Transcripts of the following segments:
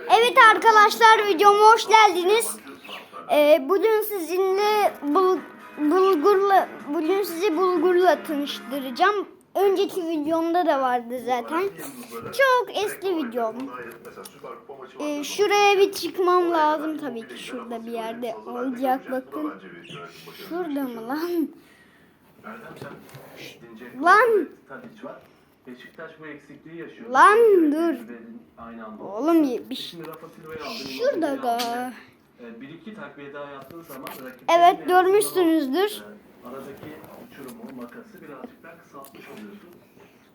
Evet arkadaşlar videoma hoş geldiniz. Ee, bugün sizinle bul, bulgurla bugün sizi bulgurla tanıştıracağım. Önceki videomda da vardı zaten. Çok eski videom. Ee, şuraya bir çıkmam lazım tabii ki şurada bir yerde olacak bakın. Şurada mı lan? Lan! Beşiktaş bu eksikliği yaşıyor. Lan dur. Aynı anda. Oğlum bir. Şimdi Rafa Silva'yı aldın. Şurada ga. Ee, Bir iki takviye daha yaptığın zaman rakiplerin Evet, görmüşsünüzdür. e, Aradaki uçurumu, makası birazcık daha kısaltmış oluyorsun.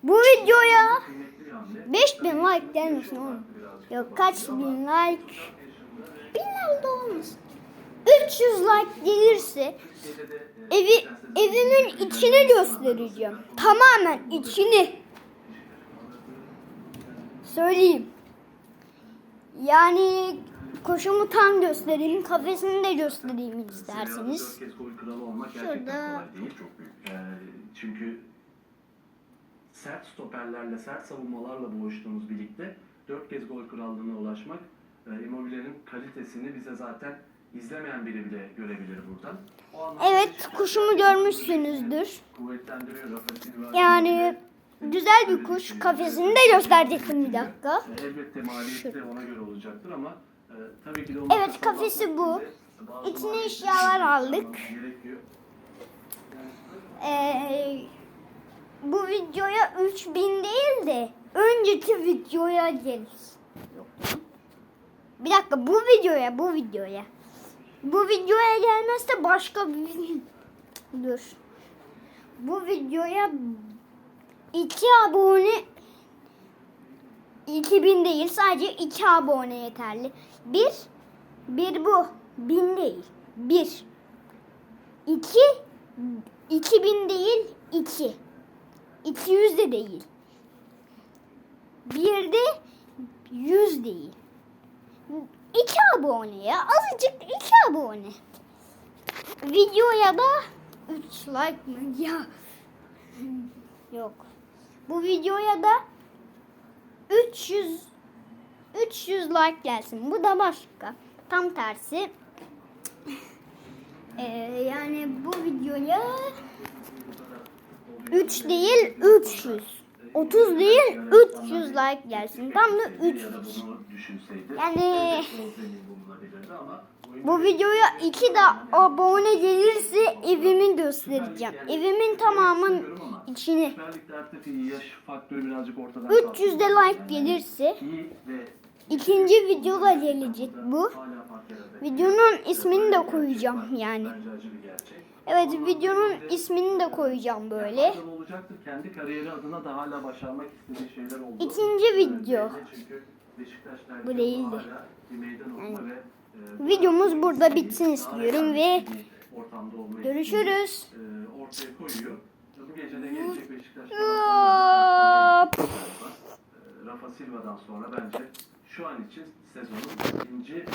Bu videoya Kıymetli bir hamle. 5000 like gelmesin oğlum. Yok kaç bin like? Binler de olmasın. 300 like gelirse evi evimin içini göstereceğim. Tamamen içini. Söyleyeyim. Yani koşumu tam göstereyim, kafesini de göstereyim isterseniz. Şurada-. Ee, çünkü sert stoperlerle, sert savunmalarla boğuştuğumuz birlikte dört kez gol krallığına ulaşmak e, Immobile'nin kalitesini bize zaten izlemeyen biri bile görebilir buradan. Evet, kuşumu görmüşsünüzdür. Yani güzel bir kuş. Kafesini de gösterecektim bir dakika. Elbette maliyeti de ona göre olacaktır ama e, tabii ki de Evet, kafesi bu. İçine eşyalar aldık. Ee, bu videoya 3000 değil de önceki videoya geliriz. Yok. Bir dakika bu videoya bu videoya. Bu videoya gelmezse başka bir. Dur. Bu videoya 2 abone 2000 değil sadece 2 abone yeterli. Bir bir bu. Bin değil. Bir. İki 2000 değil 2. 200 de değil. Bir de 100 değil. 2 abone ya. Azıcık 2 abone. Videoya da 3 like mı ya? Yok. Bu videoya da 300 300 like gelsin. Bu da başka. Tam tersi. Ee, yani bu videoya 3 değil 300. 30 değil 300 like gelsin. Tam da 300. Ya da bunu düşünseydi, Yani- Bu videoya 2 de abone gelirse evimi göstereceğim. Evimin tamamın içini. Süper Lig'de artık yaş faktörü birazcık ortadan 300 de like gelirse ikinci video da gelecek bu. Videonun ismini de koyacağım yani. Evet videonun ismini de koyacağım böyle. Kendi kariyeri adına da hala başarmak istediği şeyler oldu. İkinci video. Bu değildi. e, Videomuz burada bitsin istiyorum ve görüşürüz. Bu gece de gelecek Beşiktaş Hop. Rafa Silva'dan sonra bence şu an için sezonun ikinci